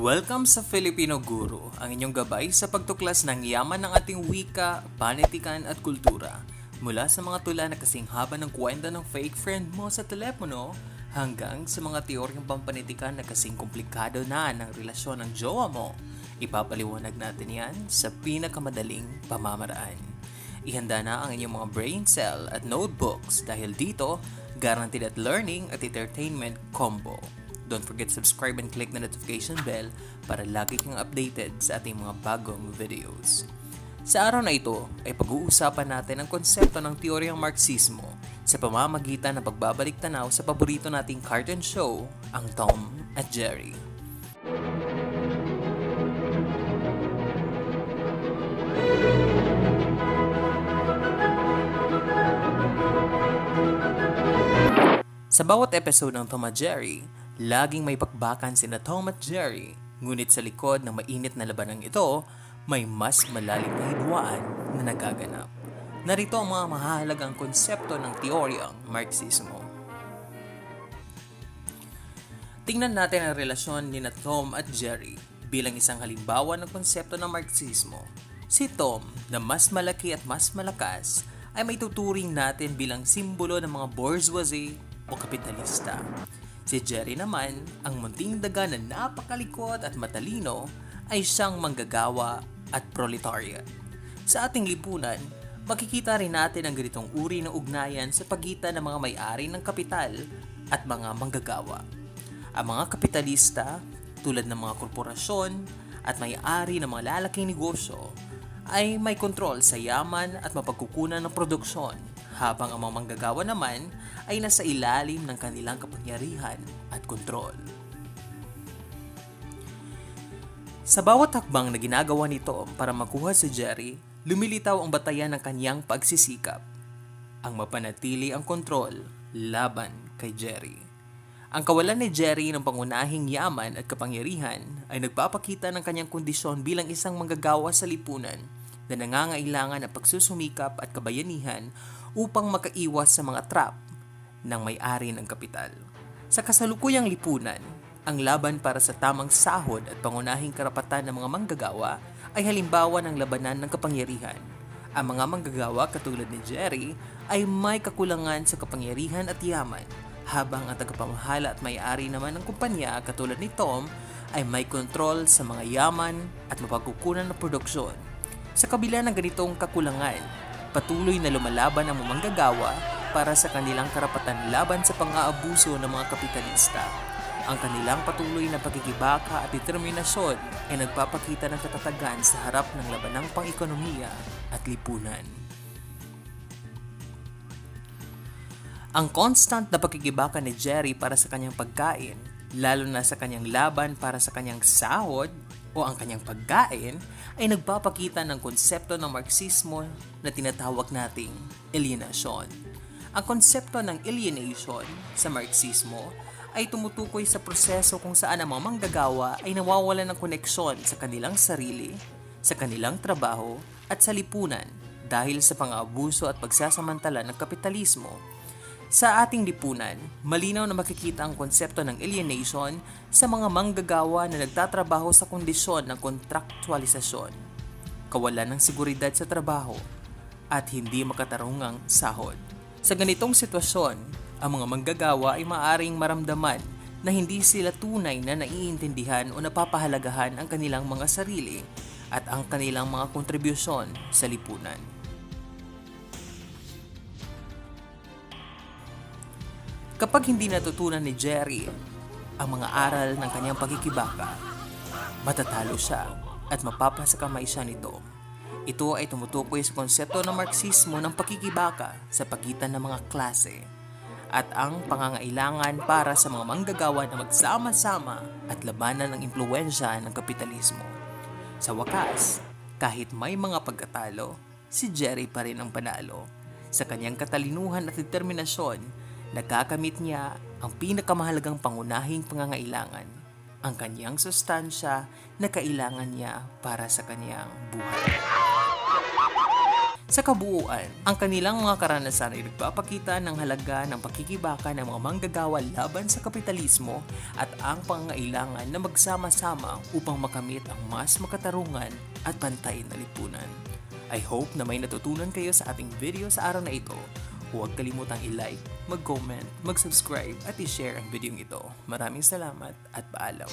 Welcome sa Filipino Guru, ang inyong gabay sa pagtuklas ng yaman ng ating wika, panitikan at kultura. Mula sa mga tula na kasing haba ng kwento ng fake friend mo sa telepono, hanggang sa mga teoryang pampanitikan na kasing komplikado na ng relasyon ng jowa mo. Ipapaliwanag natin yan sa pinakamadaling pamamaraan. Ihanda na ang inyong mga brain cell at notebooks dahil dito, guaranteed at learning at entertainment combo. Don't forget to subscribe and click the notification bell para lagi kang updated sa ating mga bagong videos. Sa araw na ito ay pag-uusapan natin ang konsepto ng teoryang Marxismo sa pamamagitan ng pagbabalik tanaw sa paborito nating cartoon show, ang Tom at Jerry. Sa bawat episode ng Tom at Jerry, laging may pakbakan sina Tom at Jerry. Ngunit sa likod ng mainit na labanang ito, may mas malalim na hidwaan na nagaganap. Narito ang mga mahalagang konsepto ng teoryang Marxismo. Tingnan natin ang relasyon ni na Tom at Jerry bilang isang halimbawa ng konsepto ng Marxismo. Si Tom, na mas malaki at mas malakas, ay may tuturing natin bilang simbolo ng mga bourgeoisie o kapitalista. Si Jerry naman, ang munting daga na napakalikot at matalino, ay siyang manggagawa at proletariat. Sa ating lipunan, makikita rin natin ang ganitong uri ng ugnayan sa pagitan ng mga may-ari ng kapital at mga manggagawa. Ang mga kapitalista, tulad ng mga korporasyon at may-ari ng mga lalaking negosyo, ay may kontrol sa yaman at mapagkukunan ng produksyon, habang ang mga manggagawa naman ay nasa ilalim ng kanilang kapangyarihan at kontrol. Sa bawat hakbang na ginagawa nito para makuha si Jerry, lumilitaw ang batayan ng kanyang pagsisikap. Ang mapanatili ang kontrol laban kay Jerry. Ang kawalan ni Jerry ng pangunahing yaman at kapangyarihan ay nagpapakita ng kanyang kondisyon bilang isang manggagawa sa lipunan na nangangailangan ng pagsusumikap at kabayanihan upang makaiwas sa mga trap ng may-ari ng kapital. Sa kasalukuyang lipunan, ang laban para sa tamang sahod at pangunahing karapatan ng mga manggagawa ay halimbawa ng labanan ng kapangyarihan. Ang mga manggagawa katulad ni Jerry ay may kakulangan sa kapangyarihan at yaman, habang ang tagapamahala at may-ari naman ng kumpanya katulad ni Tom ay may kontrol sa mga yaman at mapagkukunan ng produksyon. Sa kabila ng ganitong kakulangan, patuloy na lumalaban ang mga manggagawa para sa kanilang karapatan laban sa pang-aabuso ng mga kapitalista. Ang kanilang patuloy na pagkikibaka at determinasyon ay nagpapakita ng katatagan sa harap ng labanang pang-ekonomiya at lipunan. Ang constant na pagkikibaka ni Jerry para sa kanyang pagkain, lalo na sa kanyang laban para sa kanyang sahod o ang kanyang pagkain, ay nagpapakita ng konsepto ng Marxismo na tinatawag nating alienasyon. Ang konsepto ng alienation sa Marxismo ay tumutukoy sa proseso kung saan ang mga manggagawa ay nawawalan ng koneksyon sa kanilang sarili, sa kanilang trabaho at sa lipunan dahil sa pang-abuso at pagsasamantala ng kapitalismo sa ating lipunan, malinaw na makikita ang konsepto ng alienation sa mga manggagawa na nagtatrabaho sa kondisyon ng kontraktualisasyon, kawalan ng seguridad sa trabaho, at hindi makatarungang sahod. Sa ganitong sitwasyon, ang mga manggagawa ay maaring maramdaman na hindi sila tunay na naiintindihan o napapahalagahan ang kanilang mga sarili at ang kanilang mga kontribusyon sa lipunan. Kapag hindi natutunan ni Jerry ang mga aral ng kanyang pagkikibaka, matatalo siya at mapapasakamay siya nito. Ito ay tumutukoy sa konsepto ng Marxismo ng pagkikibaka sa pagitan ng mga klase at ang pangangailangan para sa mga manggagawa na magsama-sama at labanan ng impluensya ng kapitalismo. Sa wakas, kahit may mga pagkatalo, si Jerry pa rin ang panalo. Sa kanyang katalinuhan at determinasyon, nagagamit niya ang pinakamahalagang pangunahing pangangailangan, ang kanyang sustansya na kailangan niya para sa kanyang buhay. Sa kabuuan, ang kanilang mga karanasan ay nagpapakita ng halaga ng pakikibaka ng mga manggagawa laban sa kapitalismo at ang pangangailangan na magsama-sama upang makamit ang mas makatarungan at pantay na lipunan. I hope na may natutunan kayo sa ating video sa araw na ito. Huwag kalimutang i-like, mag-comment, mag-subscribe at i-share ang video ito. Maraming salamat at paalam.